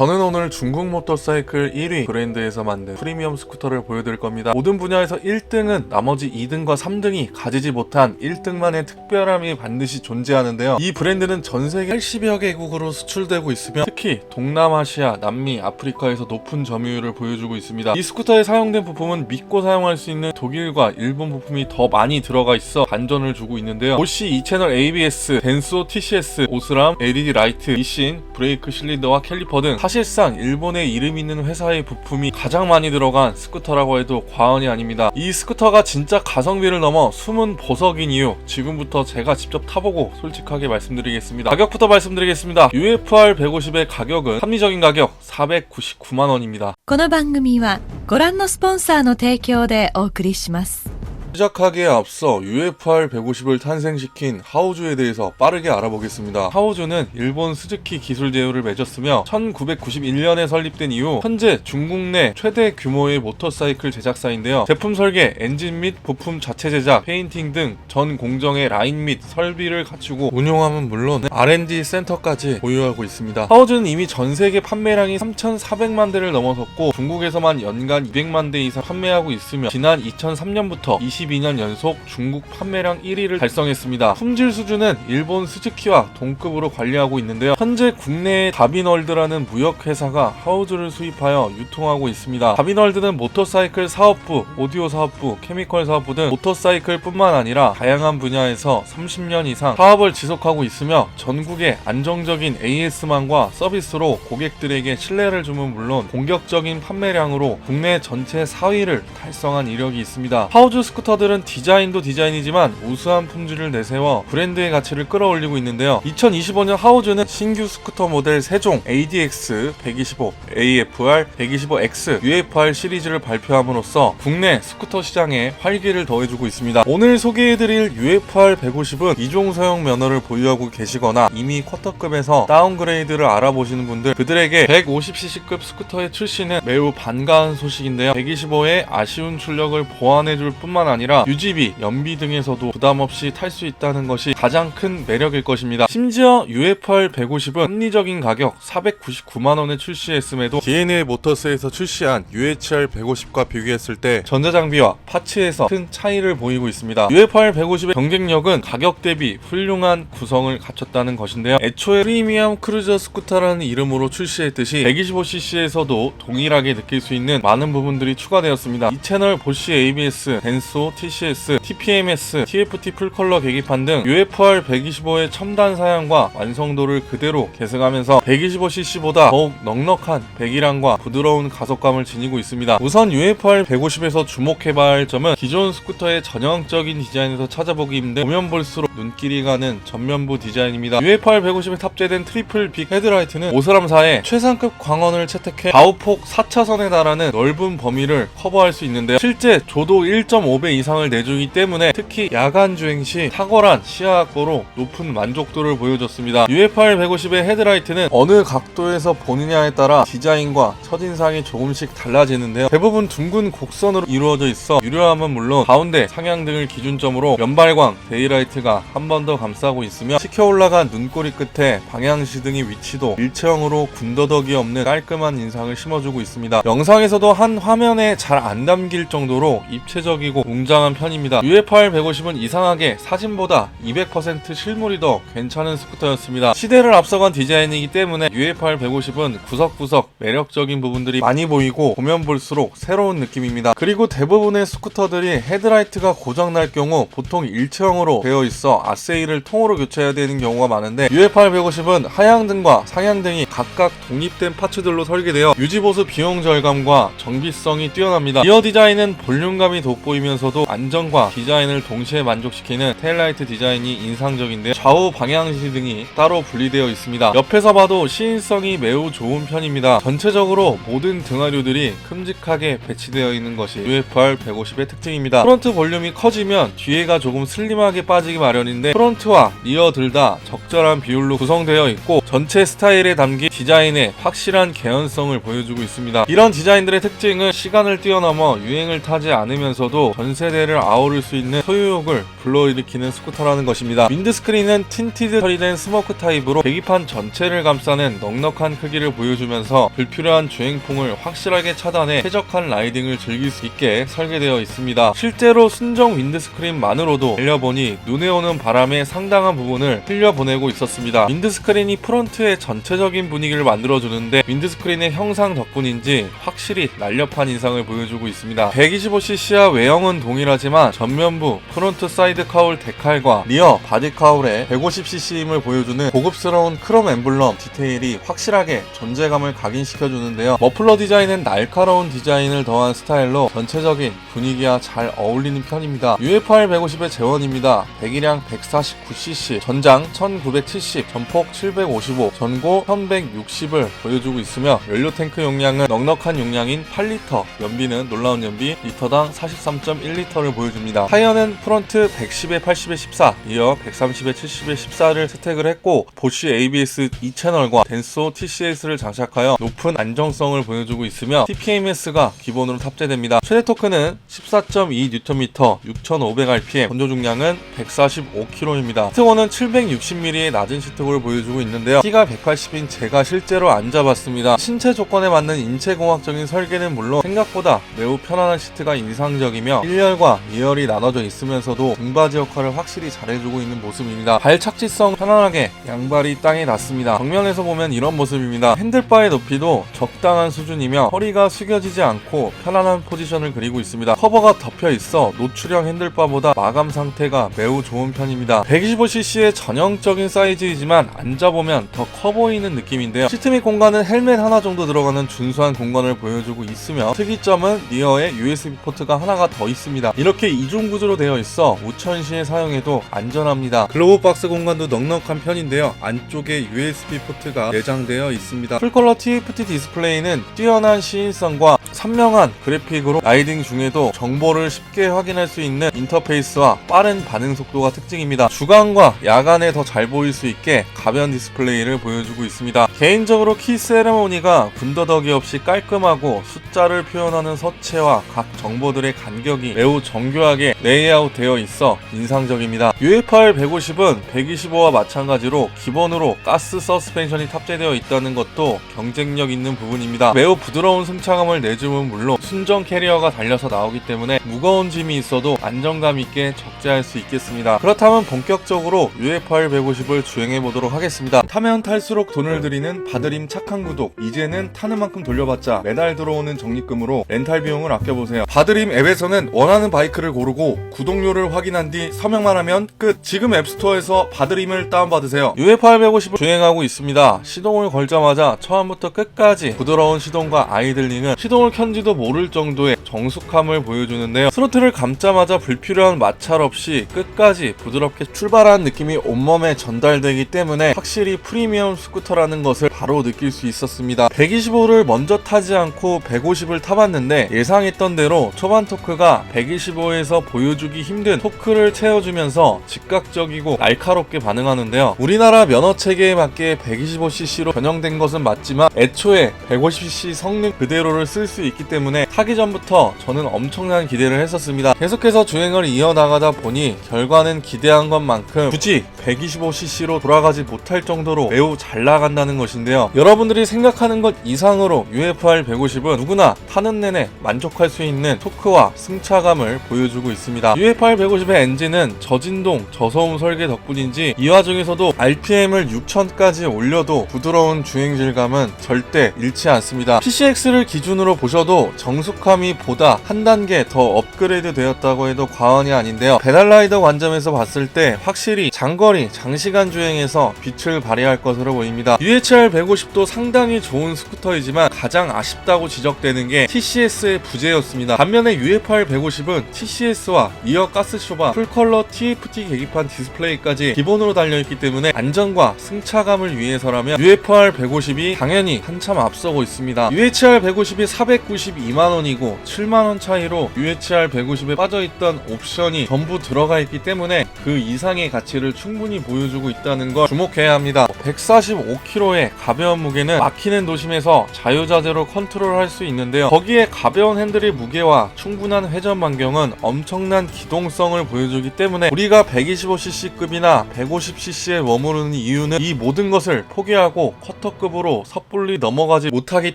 저는 오늘 중국 모터사이클 1위 브랜드에서 만든 프리미엄 스쿠터를 보여드릴 겁니다. 모든 분야에서 1등은 나머지 2등과 3등이 가지지 못한 1등만의 특별함이 반드시 존재하는데요. 이 브랜드는 전 세계 80여 개국으로 수출되고 있으며 특히 동남아시아, 남미, 아프리카에서 높은 점유율을 보여주고 있습니다. 이 스쿠터에 사용된 부품은 믿고 사용할 수 있는 독일과 일본 부품이 더 많이 들어가 있어 반전을 주고 있는데요. 보시 2채널 ABS, 덴소 TCS, 오스람, LED 라이트, 미신, 브레이크 실린더와 캘리퍼 등 사실상 일본의 이름 있는 회사의 부품이 가장 많이 들어간 스쿠터라고 해도 과언이 아닙니다. 이 스쿠터가 진짜 가성비를 넘어 숨은 보석인 이유 지금부터 제가 직접 타보고 솔직하게 말씀드리겠습니다. 가격부터 말씀드리겠습니다. UFR 150의 가격은 합리적인 가격 499만 원입니다. この番組はご覧のスポンサーの提供でお送りします。 시작하기에 앞서 UFR 150을 탄생시킨 하우주에 대해서 빠르게 알아보겠습니다. 하우주는 일본 스즈키 기술 제휴를 맺었으며 1991년에 설립된 이후 현재 중국 내 최대 규모의 모터사이클 제작사인데요. 제품 설계, 엔진 및 부품 자체 제작, 페인팅 등 전 공정의 라인 및 설비를 갖추고 운용함은 물론 R&D 센터까지 보유하고 있습니다. 하우주는 이미 전 세계 판매량이 3,400만 대를 넘어섰고 중국에서만 연간 200만 대 이상 판매하고 있으며 지난 2003년부터 22년 연속 중국 판매량 1위를 달성했습니다. 품질 수준은 일본 스즈키와 동급으로 관리하고 있는데요. 현재 국내에 다비널드라는 무역 회사가 하우즈를 수입하여 유통하고 있습니다. 다비널드는 모터사이클 사업부, 오디오 사업부, 케미컬 사업부 등 모터사이클뿐만 아니라 다양한 분야에서 30년 이상 사업을 지속하고 있으며 전국의 안정적인 AS만과 서비스로 고객들에게 신뢰를 주면 물론 공격적인 판매량으로 국내 전체 4위를 달성한 이력이 있습니다. 하우즈 스쿠터 들은 디자인도 디자인이지만 우수한 품질을 내세워 브랜드의 가치를 끌어올리고 있는데요. 2025년 하우즈는 신규 스쿠터 모델 3종 ADX 125, AFR 125X, UFR 시리즈를 발표함으로써 국내 스쿠터 시장에 활기를 더해주고 있습니다. 오늘 소개해드릴 UFR 150은 이종 소형 면허를 보유하고 계시거나 이미 쿼터급에서 다운그레이드를 알아보시는 분들 그들에게 150cc급 스쿠터의 출시는 매우 반가운 소식인데요. 125의 아쉬운 출력을 보완해줄 뿐만 아니라 유지비, 연비 등에서도 부담 없이 탈 수 있다는 것이 가장 큰 매력일 것입니다. 심지어 UFR 150은 합리적인 가격 499만원에 출시했음에도 DNA 모터스에서 출시한 UHR 150과 비교했을 때 전자장비와 파츠에서 큰 차이를 보이고 있습니다. UFR 150의 경쟁력은 가격 대비 훌륭한 구성을 갖췄다는 것인데요. 애초에 프리미엄 크루저 스쿠터라는 이름으로 출시했듯이 125cc에서도 동일하게 느낄 수 있는 많은 부분들이 추가되었습니다. 이 채널 보시 ABS, 덴소, TCS, TPMS, TFT 풀컬러 계기판 등 UFR 125의 첨단 사양과 완성도를 그대로 계승하면서 125cc보다 더욱 넉넉한 배기량과 부드러운 가속감을 지니고 있습니다. 우선 UFR 150에서 주목해봐야 할 점은 기존 스쿠터의 전형적인 디자인에서 찾아보기 힘든 보면 볼수록 눈길이 가는 전면부 디자인입니다. UFR 150에 탑재된 트리플 빅 헤드라이트는 오스람사의 최상급 광원을 채택해 좌우폭 4차선에 달하는 넓은 범위를 커버할 수 있는데요. 실제 조도 1.5배 이상을 내주기 때문에 특히 야간 주행 시 탁월한 시야 확보로 높은 만족도를 보여줬습니다. UFR 150의 헤드라이트는 어느 각도에서 보느냐에 따라 디자인과 첫인상이 조금씩 달라지는데요. 대부분 둥근 곡선으로 이루어져 있어 유려함은 물론 가운데 상향 등을 기준점으로 연발광, 데이라이트가 한 번 더 감싸고 있으며 치켜 올라간 눈꼬리 끝에 방향시등의 위치도 일체형으로 군더더기 없는 깔끔한 인상을 심어주고 있습니다. 영상에서도 한 화면에 잘 안 담길 정도로 입체적이고 웅장 한 편입니다. UFR 150은 이상하게 사진보다 200% 실물이 더 괜찮은 스쿠터였습니다. 시대를 앞서간 디자인이기 때문에 UFR 150은 구석구석 매력적인 부분들이 많이 보이고 보면 볼수록 새로운 느낌입니다. 그리고 대부분의 스쿠터들이 헤드라이트가 고장날 경우 보통 일체형으로 되어 있어 아세이를 통으로 교체해야 되는 경우가 많은데 UFR 150은 하향등과 상향등이 각각 독립된 파츠들로 설계되어 유지보수 비용 절감과 정비성이 뛰어납니다. 리어 디자인은 볼륨감이 돋보이면서도 안정과 디자인을 동시에 만족시키는 테일라이트 디자인이 인상적인데 좌우 방향시 등이 따로 분리되어 있습니다. 옆에서 봐도 시인성이 매우 좋은 편입니다. 전체적으로 모든 등하류들이 큼직하게 배치되어 있는 것이 UFR 150의 특징입니다. 프론트 볼륨이 커지면 뒤에가 조금 슬림하게 빠지기 마련인데 프론트와 리어 둘 다 적절한 비율로 구성되어 있고 전체 스타일에 담긴 디자인의 확실한 개연성을 보여주고 있습니다. 이런 디자인들의 특징은 시간을 뛰어넘어 유행을 타지 않으면서도 전 세대를 아우를 수 있는 소유욕을 불러일으키는 스쿠터라는 것입니다. 윈드스크린은 틴티드 처리된 스모크 타입으로 계기판 전체를 감싸는 넉넉한 크기를 보여주면서 불필요한 주행풍을 확실하게 차단해 쾌적한 라이딩을 즐길 수 있게 설계되어 있습니다. 실제로 순정 윈드스크린만으로도 달려보니 눈에 오는 바람의 상당한 부분을 흘려보내고 있었습니다. 윈드스크린이 프론트의 전체적인 분위기를 만들어주는데 윈드스크린의 형상 덕분인지 확실히 날렵한 인상을 보여주고 있습니다. 125cc와 외형은 동 일하지만 전면부 프론트 사이드 카울 데칼과 리어 바디 카울의 150cc임을 보여주는 고급스러운 크롬 엠블럼 디테일이 확실하게 존재감을 각인시켜주는데요. 머플러 디자인은 날카로운 디자인을 더한 스타일로 전체적인 분위기와 잘 어울리는 편입니다. UFR 150의 재원입니다. 배기량 149cc, 전장 1970, 전폭 755, 전고 1160을 보여주고 있으며 연료 탱크 용량은 넉넉한 용량인 8리터, 연비는 놀라운 연비 리터당 43.1 리터를 보여줍니다. 타이어는 프론트 110에 80에 14, 리어 130에 70에 14를 스택을 했고 보쉬 ABS 2채널과 덴소 TCS를 장착하여 높은 안정성을 보여주고 있으며 TPMS가 기본으로 탑재됩니다. 최대 토크는 14.2Nm, 6,500rpm, 건조 중량은 145kg입니다. 시트고는 760mm의 낮은 시트고를 보여주고 있는데요. 키가 180인 제가 실제로 앉아봤습니다. 신체 조건에 맞는 인체공학적인 설계는 물론 생각보다 매우 편안한 시트가 인상적이며 1 열과 2열이 나눠져 있으면서도 등받이 역할을 확실히 잘해주고 있는 모습입니다. 발 착지성 편안하게 양발이 땅에 닿습니다. 정면에서 보면 이런 모습입니다. 핸들바의 높이도 적당한 수준이며 허리가 숙여지지 않고 편안한 포지션을 그리고 있습니다. 커버가 덮여 있어 노출형 핸들바보다 마감 상태가 매우 좋은 편입니다. 125cc의 전형적인 사이즈이지만 앉아보면 더 커 보이는 느낌인데요. 시트 및 공간은 헬멧 하나 정도 들어가는 준수한 공간을 보여주고 있으며 특이점은 리어에 USB 포트가 하나가 더 있습니다. 이렇게 이중 구조로 되어 있어 우천시에 사용해도 안전합니다. 글로브 박스 공간도 넉넉한 편인데요. 안쪽에 USB 포트가 내장되어 있습니다. 풀컬러 TFT 디스플레이는 뛰어난 시인성과 선명한 그래픽으로 라이딩 중에도 정보를 쉽게 확인할 수 있는 인터페이스와 빠른 반응 속도가 특징입니다. 주간과 야간에 더 잘 보일 수 있게 가변 디스플레이를 보여주고 있습니다. 개인적으로 키 세레모니가 군더더기 없이 깔끔하고 숫자를 표현하는 서체와 각 정보들의 간격이 매우 정교하게 레이아웃 되어 있어 인상적입니다. UFR 150은 125와 마찬가지로 기본으로 가스 서스펜션이 탑재되어 있다는 것도 경쟁력 있는 부분입니다. 매우 부드러운 승차감을 내주 면 물론 순정 캐리어가 달려서 나오기 때문에 무거운 짐이 있어도 안정감 있게 적재할 수 있겠습니다. 그렇다면 본격적으로 UFR 150을 주행해 보도록 하겠습니다. 타면 탈수록 돈을 들이는 바드림 착한 구독. 이제는 타는 만큼 돌려봤자 매달 들어오는 적립금으로 렌탈 비용을 아껴보세요. 바드림 앱에서는 원하는 바이크를 고르고 구독료를 확인한 뒤 서명만 하면 끝. 지금 앱스토어에서 바드림을 다운받으세요. UFR 150을 주행하고 있습니다. 시동을 걸자마자 처음부터 끝까지 부드러운 시동과 아이들링은 시동을 켠지도 모를 정도의 정숙함을 보여주는데요. 스로틀을 감자마자 불필요한 마찰 없이 끝까지 부드럽게 출발하는 느낌이 온몸에 전달되기 때문에 확실히 프리미엄 스쿠터라는 것을 바로 느낄 수 있었습니다. 125를 먼저 타지 않고 150을 타봤는데 예상했던 대로 초반 토크가 125에서 보여주기 힘든 토크를 채워주면서 즉각적이고 날카롭게 반응하는데요. 우리나라 면허 체계에 맞게 125cc로 변형된 것은 맞지만 애초에 150cc 성능 그대로를 쓸 수 있기 때문에 타기 전부터 저는 엄청난 기대를 했었습니다. 계속해서 주행을 이어나가다 보니 결과는 기대한 것만큼 굳이 125cc로 돌아가지 못할 정도로 매우 잘 나간다는 것인데 요. 여러분들이 생각하는 것 이상으로 UFR 150은 누구나 타는 내내 만족할 수 있는 토크와 승차감을 보여주고 있습니다. UFR 150의 엔진은 저진동, 저소음 설계 덕분인지 이 와중에서도 RPM을 6000까지 올려도 부드러운 주행 질감은 절대 잃지 않습니다. PCX를 기준으로 보셔도 정숙함이 보다 한 단계 더 업그레이드 되었다고 해도 과언이 아닌데요. 페달라이더 관점에서 봤을 때 확실히 장거리, 장시간 주행에서 빛을 발휘할 것으로 보입니다. UHR 150도 상당히 좋은 스쿠터이지만 가장 아쉽다고 지적되는 게 TCS의 부재였습니다. 반면에 UFR 150은 TCS와 리어 가스쇼바, 풀컬러 TFT 계기판 디스플레이까지 기본으로 달려있기 때문에 안전과 승차감을 위해서라면 UFR 150이 당연히 한참 앞서고 있습니다. UHR 150이 492만원이고 7만원 차이로 UHR 150에 빠져있던 옵션이 전부 들어가 있기 때문에 그 이상의 가치를 충분히 보여주고 있다는 걸 주목해야 합니다. 145kg의 가벼운 무게는 막히는 도심에서 자유자재로 컨트롤할 수 있는데요. 거기에 가벼운 핸들의 무게와 충분한 회전 반경은 엄청난 기동성을 보여주기 때문에 우리가 125cc급이나 150cc에 머무르는 이유는 이 모든 것을 포기하고 커터급으로 섣불리 넘어가지 못하기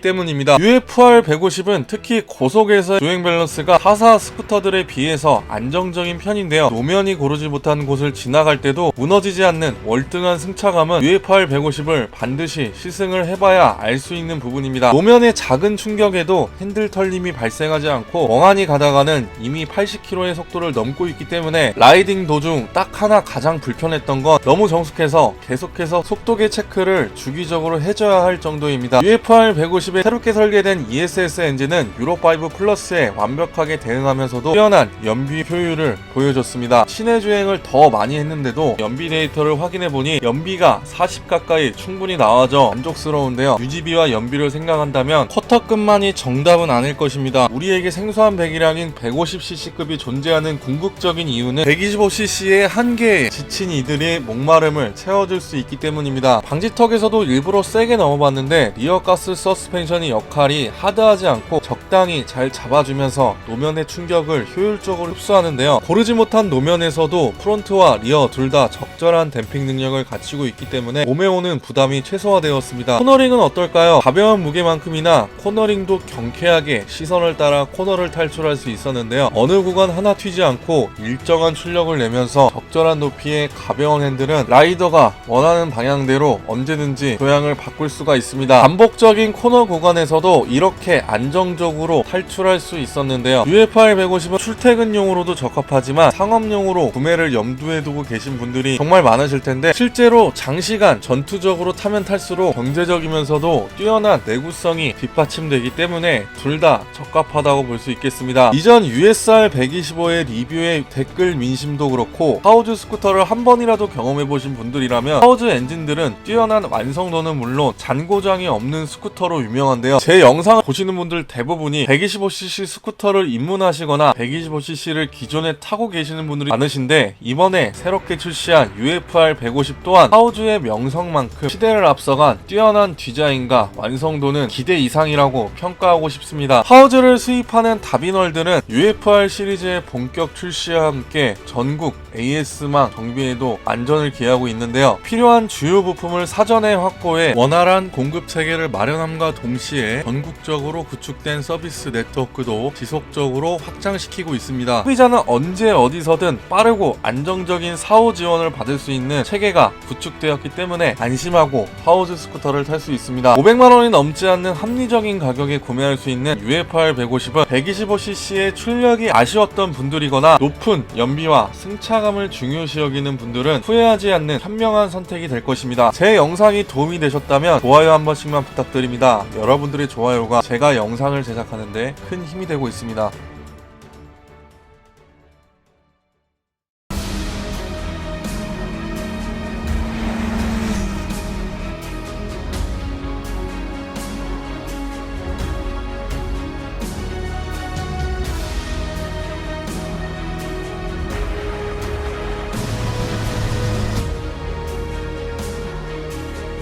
때문입니다. UFR 150은 특히 고속에서 주행 밸런스가 타사 스쿠터들에 비해서 안정적인 편인데요. 노면이 고르지 못한 곳을 지나갈 때도 무너지지 않는 월등한 승차감은 UFR 150을 반드시 시승을 해봐야 알 수 있는 부분입니다. 노면의 작은 충격에도 핸들 털림이 발생하지 않고 멍하니 가다가는 이미 80km의 속도를 넘고 있기 때문에 라이딩 도중 딱 하나 가장 불편했던 건 너무 정숙해서 계속해서 속도계 체크를 주기적으로 해줘야 할 정도입니다. UFR 150에 새롭게 설계된 ESS 엔진은 유로5 플러스에 완벽하게 대응하면서도 뛰어난 연비 효율을 보여줬습니다. 시내 주행을 더 많이 했는데도 연비 데이터를 확인해보니 연비가 40 가까이 충분히 나와져 만족스러운데요. 유지비와 연비를 생각한다면 쿼터급만이 정답은 아닐 것입니다. 우리에게 생소한 배기량인 150cc급이 존재하는 궁극적인 이유는 125cc의 한계에 지친 이들의 목마름을 채워줄 수 있기 때문입니다. 방지턱에서도 일부러 세게 넘어봤는데 리어가스 서스펜션의 역할이 하드하지 않고 적당히 잘 잡아주면서 노면의 충격을 효율적으로 흡수하는데요. 고르지 못한 노면에서도 프론 트와 리어 둘 다 적절한 댐핑 능력을 갖추고 있기 때문에 몸에 오는 부담이 최소화되었습니다. 코너링은 어떨까요? 가벼운 무게만큼이나 코너링도 경쾌하게 시선을 따라 코너를 탈출할 수 있었는데요. 어느 구간 하나 튀지 않고 일정한 출력을 내면서 적절한 높이의 가벼운 핸들은 라이더가 원하는 방향대로 언제든지 조향을 바꿀 수가 있습니다. 반복적인 코너 구간에서도 이렇게 안정적으로 탈출할 수 있었는데요. UFR 150은 출퇴근용으로도 적합하지만 상업용으로 구매를 염 두에 두고 계신 분들이 정말 많으실 텐데 실제로 장시간 전투적으로 타면 탈수록 경제적이면서도 뛰어난 내구성이 뒷받침되기 때문에 둘 다 적합하다고 볼 수 있겠습니다. 이전 USR 125의 리뷰의 댓글 민심도 그렇고 하우즈 스쿠터를 한 번이라도 경험해 보신 분들이라면 하우즈 엔진들은 뛰어난 완성도는 물론 잔고장이 없는 스쿠터로 유명한데요. 제 영상을 보시는 분들 대부분이 125cc 스쿠터를 입문하시거나 125cc를 기존에 타고 계시는 분들이 많으신데 이 번에 새롭게 출시한 UFR 150 또한 하우즈의 명성만큼 시대를 앞서간 뛰어난 디자인과 완성도는 기대 이상이라고 평가하고 싶습니다. 하우즈를 수입하는 다빈월드는 UFR 시리즈의 본격 출시와 함께 전국 AS망 정비에도 안전을 기하고 있는데요. 필요한 주요 부품을 사전에 확보해 원활한 공급 체계를 마련함과 동시에 전국적으로 구축된 서비스 네트워크도 지속적으로 확장시키고 있습니다. 소비자는 언제 어디서든 빠르고 안정적인 사후 지원을 받을 수 있는 체계가 구축되었기 때문에 안심하고 하우즈 스쿠터를 탈 수 있습니다. 500만 원이 넘지 않는 합리적인 가격에 구매할 수 있는 UFR 150은 125cc의 출력이 아쉬웠던 분들이거나 높은 연비와 승차감을 중요시 여기는 분들은 후회하지 않는 현명한 선택이 될 것입니다. 제 영상이 도움이 되셨다면 좋아요 한 번씩만 부탁드립니다. 여러분들의 좋아요가 제가 영상을 제작하는데 큰 힘이 되고 있습니다.